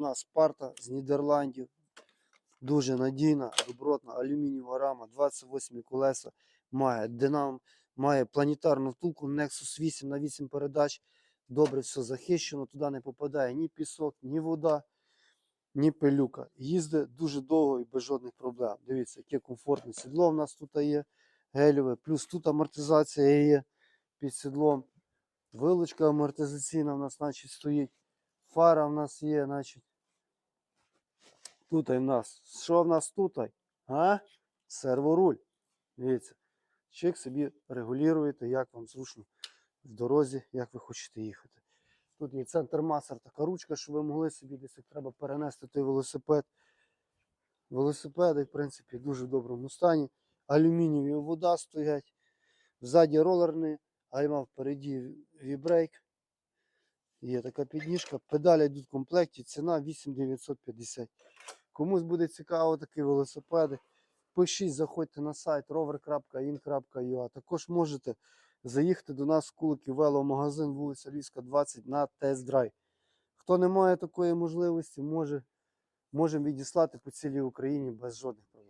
У нас парта з Нідерландів. Дуже надійна, добротна, алюмінієва рама, 28 колеса, має динам, має планетарну втулку Nexus 8 на 8 передач. Добре все захищено, туди не попадає ні пісок, ні вода, ні пилюка. Їздить дуже довго і без жодних проблем. Дивіться, яке комфортне сідло в нас тут є, гельове, плюс тут амортизація є під сідлом. Вилочка амортизаційна в нас значить, стоїть. Фара в нас є, значить. Тут в нас. Що в нас тут? А? Серворуль. Дивіться. Чек собі регулюєте, як вам зручно в дорозі, як ви хочете їхати. Тут є центр масер, така ручка, щоб ви могли собі десь як треба перенести той велосипед. Велосипеди, в принципі, в дуже доброму стані. Алюмінієві вода стоять. Ззаді ролерний, гальма впереді вібрейк. Є така підніжка. Педалі йдуть в комплекті, ціна 8950. Комусь буде цікаво такі велосипеди. Пишіть, заходьте на сайт rover.in.ua. Також можете заїхати до нас в Куликів веломагазин, вулиця Львівська, 20 на тест-драйв. Хто не має такої можливості, може, можемо відіслати по цілій Україні без жодних проблем.